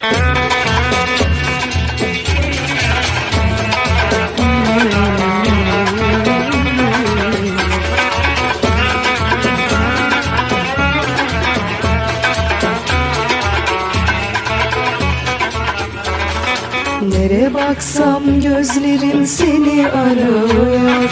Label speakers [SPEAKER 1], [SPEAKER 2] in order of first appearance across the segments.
[SPEAKER 1] Thank you. Nere baksam gözlerim seni arıyor?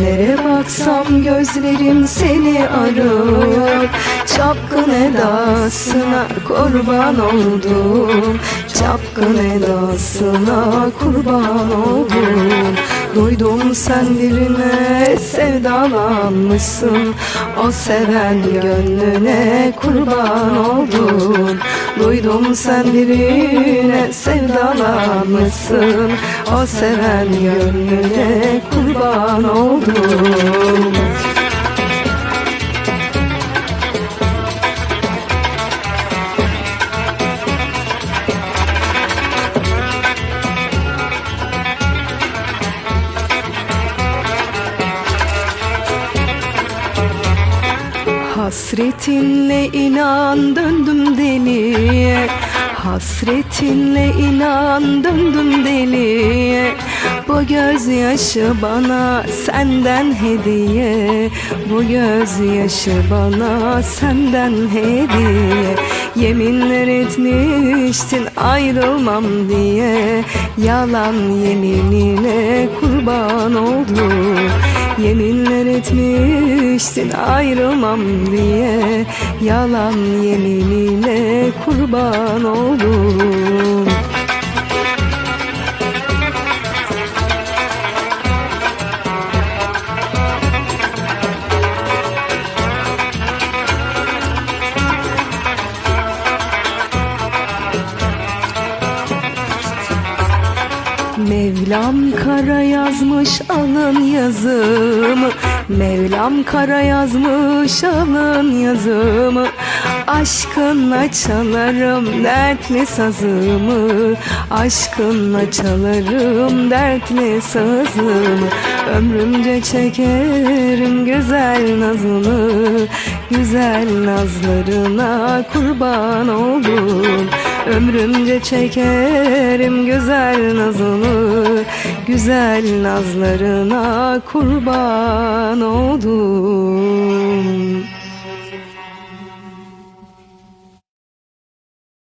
[SPEAKER 1] Nere baksam gözlerim seni arıyor? Çapkın edasına kurban oldum. Çapkın edasına kurban oldum Duydum sen birine sevdalanmışsın. O seven gönlüne kurban oldum Duydum sen birine sevdalanmışsın. O seven gönlüne kurban oldum Hasretinle inan döndüm deliye. Hasretinle inan döndüm deliye. Bu gözyaşı bana senden hediye. Bu gözyaşı bana senden hediye Yeminler etmiştin ayrılmam diye. Yalan yeminine kurban oldum Yeminler etmiştin ayrılmam diye. Yalan yeminine kurban oldum Mevlam kara yazmış alın yazımı. Mevlam kara yazmış alın yazımı. Aşkınla çalarım dertli sazımı. Aşkınla çalarım dertli sazımı. Ömrümce çekerim güzel nazını. Güzel nazlarına kurban oldum Ömrümce çekerim güzel nazını Güzel nazlarına kurban oldum